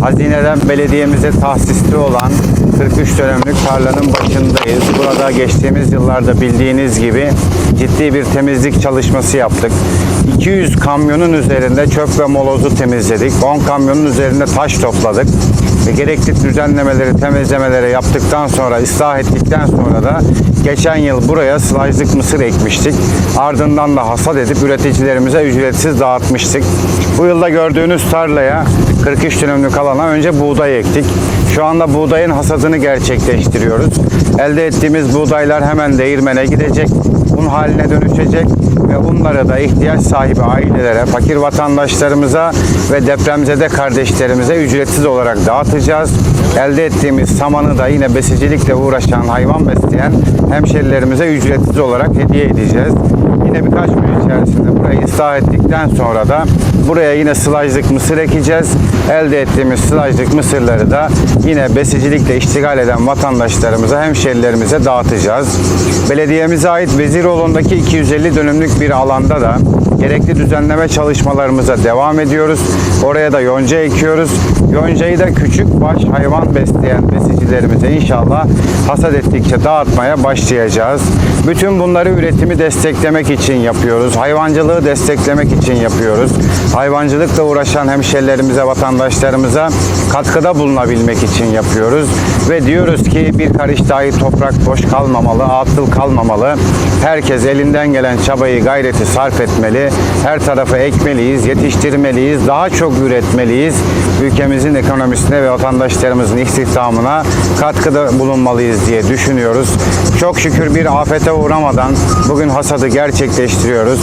Hazineden belediyemize tahsisli olan 43 dönümlük tarlanın başındayız. Burada geçtiğimiz yıllarda bildiğiniz gibi ciddi bir temizlik çalışması yaptık. 200 kamyonun üzerinde çöp ve molozu temizledik. 10 kamyonun üzerinde taş topladık. Ve gerekli düzenlemeleri, temizlemeleri yaptıktan sonra, ıslah ettikten sonra da geçen yıl buraya sılajlık mısır ekmiştik. Ardından da hasat edip üreticilerimize ücretsiz dağıtmıştık. Bu yılda gördüğünüz tarlaya 43 dönümlük alana önce buğday ektik. Şu anda buğdayın hasadını gerçekleştiriyoruz. Elde ettiğimiz buğdaylar hemen değirmene gidecek, un haline dönüşecek ve bunları da ihtiyaç sahibi ailelere, fakir vatandaşlarımıza ve depremzede kardeşlerimize ücretsiz olarak dağıtacağız. Elde ettiğimiz samanı da yine besicilikle uğraşan, hayvan besleyen hemşerilerimize ücretsiz olarak hediye edeceğiz. Yine birkaç gün içerisinde burayı ıslah ettikten sonra da buraya yine sılajlık mısır ekeceğiz. Elde ettiğimiz sılajlık mısırları da yine besicilikle iştigal eden vatandaşlarımıza, hemşerilerimize dağıtacağız. Belediyemize ait Veziroğlu'ndaki 250 dönümlük bir alanda da gerekli düzenleme çalışmalarımıza devam ediyoruz. Oraya da yonca ekiyoruz. Yoncayı da küçük baş hayvan besleyen besicilerimize inşallah hasat ettikçe dağıtmaya başlayacağız. Bütün bunları üretimi desteklemek için yapıyoruz. Hayvancılığı desteklemek için yapıyoruz. Hayvancılıkla uğraşan hemşerilerimize, vatandaşlarımıza katkıda bulunabilmek için yapıyoruz. Ve diyoruz ki bir karış dahi toprak boş kalmamalı, atıl kalmamalı. Herkes elinden gelen çabayı, gayreti sarf etmeli. Her tarafı ekmeliyiz, yetiştirmeliyiz, daha çok üretmeliyiz. Ülkemizin ekonomisine ve vatandaşlarımızın istihdamına katkıda bulunmalıyız diye düşünüyoruz. Çok şükür bir afete uğramadan bugün hasadı gerçekleştiriyoruz.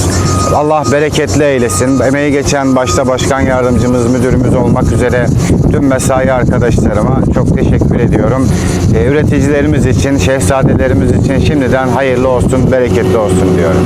Allah bereketli eylesin. Emeği geçen başta başkan yardımcımız, müdürümüz olmak üzere tüm mesai arkadaşlarıma çok teşekkür ediyorum. Ee, üreticilerimiz için, şehzadelerimiz için şimdiden hayırlı olsun, bereketli olsun diyorum.